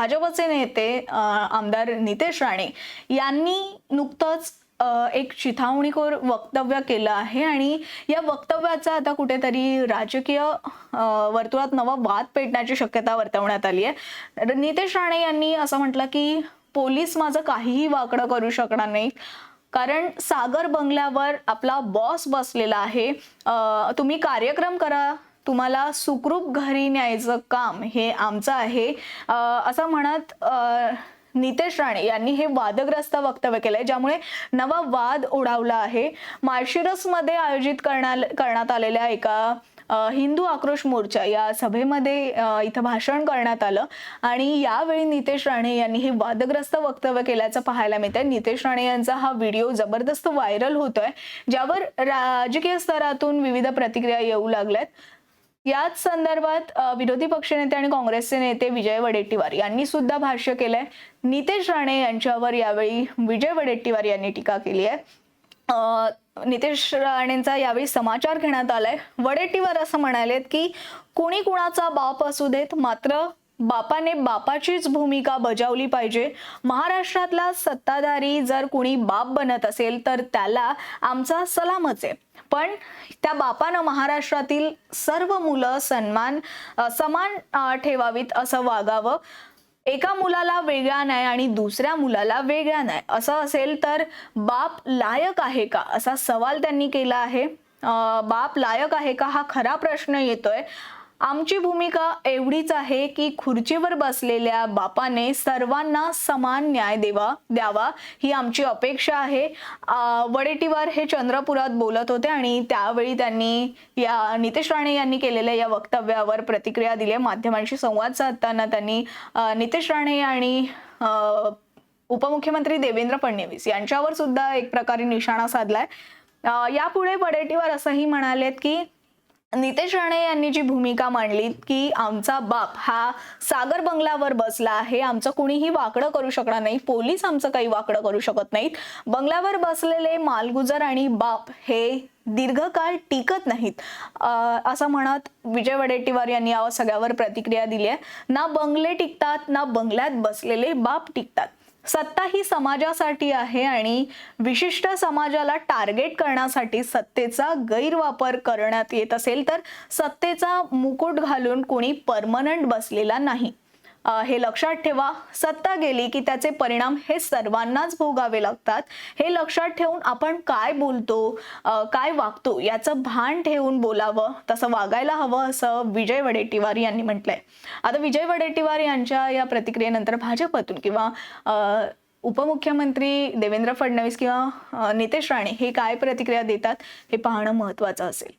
भाजपचे नेते आमदार नितेश राणे यांनी नुकतंच एक चिथावणीखोर वक्तव्य केलं आहे आणि या वक्तव्याचा आता कुठेतरी राजकीय वर्तुळात नवा वाद पेटण्याची शक्यता वर्तवण्यात आली आहे. नितेश राणे यांनी असं म्हटलं की पोलीस माझं काहीही वाकडं करू शकणार नाही. कारण सागर बंगल्यावर आपला बॉस बसलेला आहे. तुम्ही कार्यक्रम करा तुम्हाला सुखरूप घरी न्यायचं काम हे आमचं आहे. असं म्हणत नितेश राणे यांनी हे वादग्रस्त वक्तव्य केलंय ज्यामुळे नवा वाद उडावला आहे. माळशिरसमध्ये आयोजित करण्या करण्यात आलेल्या एका हिंदू आक्रोश मोर्चा या सभेमध्ये इथं भाषण करण्यात आलं. आणि यावेळी नितेश राणे यांनी हे वादग्रस्त वक्तव्य केल्याचं पाहायला मिळतंय. नितेश राणे यांचा हा व्हिडिओ जबरदस्त व्हायरल होतोय ज्यावर राजकीय स्तरातून विविध प्रतिक्रिया येऊ लागल्यात. याच संदर्भात विरोधी पक्षनेते आणि काँग्रेसचे नेते विजय वडेट्टीवार यांनी सुद्धा भाष्य केलंय. नितेश राणे यांच्यावर यावेळी विजय वडेट्टीवार यांनी टीका केली आहे. नितेश राणेंचा यावेळी समाचार घेण्यात आलाय. वडेट्टीवार असं म्हणालेत की कोणी कुणाचा बाप असू देत मात्र बापाने बापाचीच भूमिका बजावली पाहिजे. महाराष्ट्रातला सत्ताधारी जर कुणी बाप बनत असेल तर त्याला आमचा सलामच आहे. पण त्या बापानं महाराष्ट्रातील सर्व मुलं सन्मान समान ठेवावीत असं वागावं. एका मुलाला वेगळा नाही आणि दुसऱ्या मुलाला वेगळा नाही असं असेल तर बाप लायक आहे का? असा सवाल त्यांनी केला आहे. बाप लायक आहे का? हा खरा प्रश्न येतोय. आमची भूमिका एवढीच आहे की खुर्चीवर बसलेल्या बापाने सर्वांना समान न्याय देवा द्यावा ही आमची अपेक्षा आहे वडेटीवार हे चंद्रपुरात बोलत होते आणि त्यावेळी त्यांनी या नितेश राणे यांनी केलेल्या या वक्तव्यावर प्रतिक्रिया दिली आहे. माध्यमांशी संवाद साधताना त्यांनी नितेश राणे आणि उपमुख्यमंत्री देवेंद्र फडणवीस यांच्यावर सुद्धा एक प्रकारे निशाणा साधलाय यापुढे वडेटीवार असंही म्हणालेत की नितेश राणे यांनी जी भूमिका मांडली की आमचा बाप हा सागर बंगल्यावर बसला आहे आमचं कुणीही वाकडं करू शकणार नाही पोलीस आमचं काही वाकडं करू शकत नाहीत. बंगल्यावर बसलेले मालगुजर आणि बाप हे दीर्घकाळ टिकत नाहीत. असं म्हणत विजय वडेट्टीवार यांनी या सगळ्यावर प्रतिक्रिया दिली आहे. ना बंगले टिकतात ना बंगल्यात बसलेले बाप टिकतात. सत्ता ही समाजासाठी आहे आणि विशिष्ट समाजाला टार्गेट करण्यासाठी सत्तेचा गैरवापर करण्यात येत असेल तर सत्तेचा मुकुट घालून कोणी परमनंट बसलेला नाही. हे लक्षात ठेवा. सत्ता गेली की त्याचे परिणाम हे सर्वांनाच भोगावे लागतात. हे लक्षात ठेवून आपण काय बोलतो काय वागतो याचं भान ठेवून बोलावं. तसं वागायला हवं असं विजय वडेट्टीवार यांनी म्हटलंय. आता विजय वडेट्टीवार यांच्या या प्रतिक्रियेनंतर भाजपातून किंवा उपमुख्यमंत्री देवेंद्र फडणवीस किंवा नितेश राणे हे काय प्रतिक्रिया देतात हे पाहणं महत्वाचं असेल.